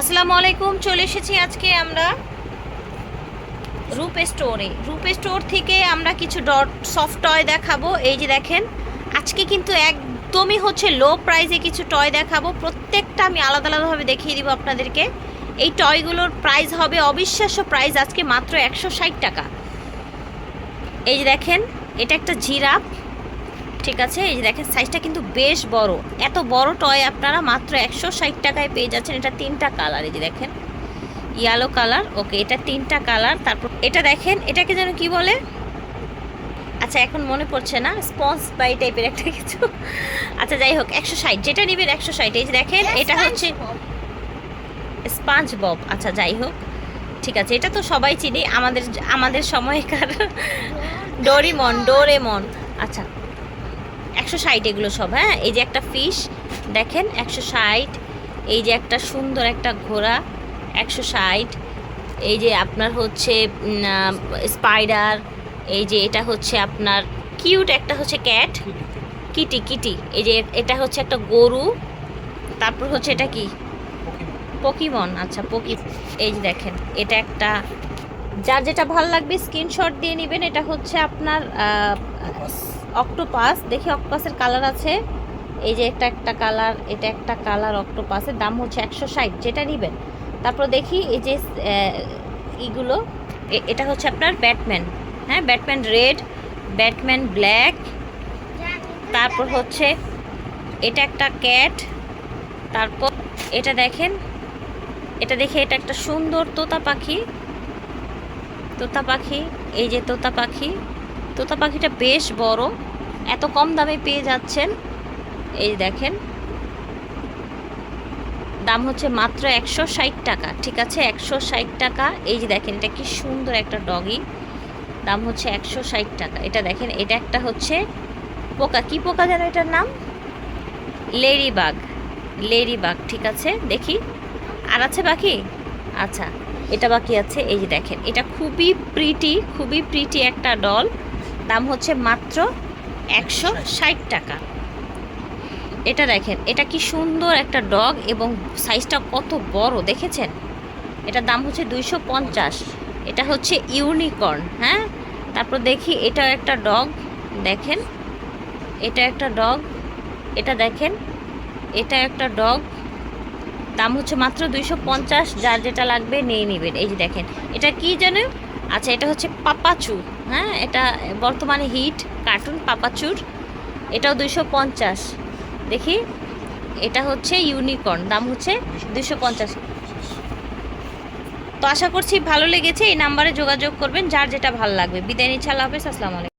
আসসালামু আলাইকুম, চলে এসেছি আজকে আমরা রূপে স্টোরে। রূপে স্টোর থেকে আমরা কিছু ডট সফট টয় দেখাবো। এই যে দেখেন, আজকে কিন্তু একদমই হচ্ছে লো প্রাইসে কিছু টয় দেখাবো। প্রত্যেকটা আমি আলাদা আলাদাভাবে দেখিয়ে দিব আপনাদেরকে। এই টয়গুলোর প্রাইস হবে অবিশ্বাস্য প্রাইস আজকে মাত্র একশো ষাট টাকা। এই যে দেখেন, এটা একটা জিরাফ। ঠিক আছে? এই যে দেখেন সাইজটা কিন্তু বেশ বড়। এত বড় টয় আপনারা মাত্র একশো ষাট টাকায় পেয়ে যাচ্ছেন। এটা তিনটা কালার এই যে দেখেন। ইয়েলো কালার ওকে এটা তিনটা কালার তারপর এটা দেখেন এটাকে যেন কি বলে? আচ্ছা এখন মনে পড়ছে না স্পঞ্জ বাই টাইপের একটা কিছু। আচ্ছা যাই হোক একশো ষাট যেটা নেবেন একশো ষাট। এই যে দেখেন এটা হচ্ছে স্পাঞ্জ বব আচ্ছা যাই হোক ঠিক আছে এটা তো সবাই চিনি। আমাদের আমাদের সময়কার ডোরিমন ডোরেমন আচ্ছা একশো ষাট এগুলো সব হ্যাঁ? এই যে একটা ফিশ দেখেন, একশো ষাট। এই যে একটা সুন্দর একটা ঘোড়া, একশো ষাট। এই যে আপনার হচ্ছে স্পাইডার এই যে এটা হচ্ছে আপনার কিউট একটা হচ্ছে ক্যাট কিটি কিটি এই যে এটা হচ্ছে একটা গরু, তারপর হচ্ছে এটা কি? পকিমন আচ্ছা পকি এই যে দেখেন, এটা একটা, যার যেটা ভালো লাগবে স্ক্রিনশট দিয়ে নেবেন। এটা হচ্ছে আপনার অক্টোপাস দেখি অক্টোপাসের কালার আছে। এই যে এটা একটা কালার এটা একটা কালার অক্টোপাসের দাম হচ্ছে একশো ষাট, যেটা নেবেন। তারপর দেখি এই যে ইগুলো এটা হচ্ছে আপনার ব্যাটম্যান। হ্যাঁ ব্যাটম্যান রেড, ব্যাটম্যান ব্ল্যাক। তারপর হচ্ছে, এটা একটা ক্যাট। তারপর এটা দেখেন, এটা দেখে এটা একটা সুন্দর তোতা পাখি। তোতা পাখি, এই যে তোতা পাখি। তোতা পাখিটা বেশ বড়, এত কম দামে পেয়ে যাচ্ছেন। এই দেখেন। দাম হচ্ছে মাত্র একশো ষাট টাকা, ঠিক আছে? একশো ষাট টাকা। এই যে দেখেন, এটা কি সুন্দর একটা ডগি। দাম হচ্ছে একশো ষাট টাকা। এটা দেখেন, এটা একটা হচ্ছে পোকা। কি পোকা যেন এটার নাম? লেরিবাগ। লেরিবাগ, ঠিক আছে? দেখি। আর আছে বাকি? আচ্ছা এটা বাকি আছে। এই যে দেখেন, এটা খুবই প্রিটি খুবই প্রিটি একটা ডল। দাম হচ্ছে মাত্র একশো ষাট টাকা। এটা দেখেন, এটা কি সুন্দর একটা ডগ এবং সাইজটা কত বড়, দেখেছেন? এটার দাম হচ্ছে দুইশো পঞ্চাশ। এটা হচ্ছে ইউনিকর্ন হ্যাঁ? তারপর দেখি এটা একটা ডগ, দেখেন। এটা একটা ডগ, এটা দেখেন। এটা একটা ডগ, দাম হচ্ছে মাত্র দুইশো পঞ্চাশ। যার যেটা লাগবে নিয়ে নেবেন। এই যে দেখেন, এটা কি জানো আচ্ছা এটা হচ্ছে পাপাচু হ্যাঁ? এটা বর্তমানে হিট কার্টুন পাপাচুর, এটাও দুইশো পঞ্চাশ। দেখি, এটা হচ্ছে ইউনিকর্ন, দাম হচ্ছে দুইশো পঞ্চাশ। তো আশা করছি ভালো লেগেছে, এই নাম্বারে যোগাযোগ করবেন, যার যেটা ভালো লাগবে। বিদায় নিচ্ছে, আল্লাহ হাফেজ, আসসালামু আলাইকুম।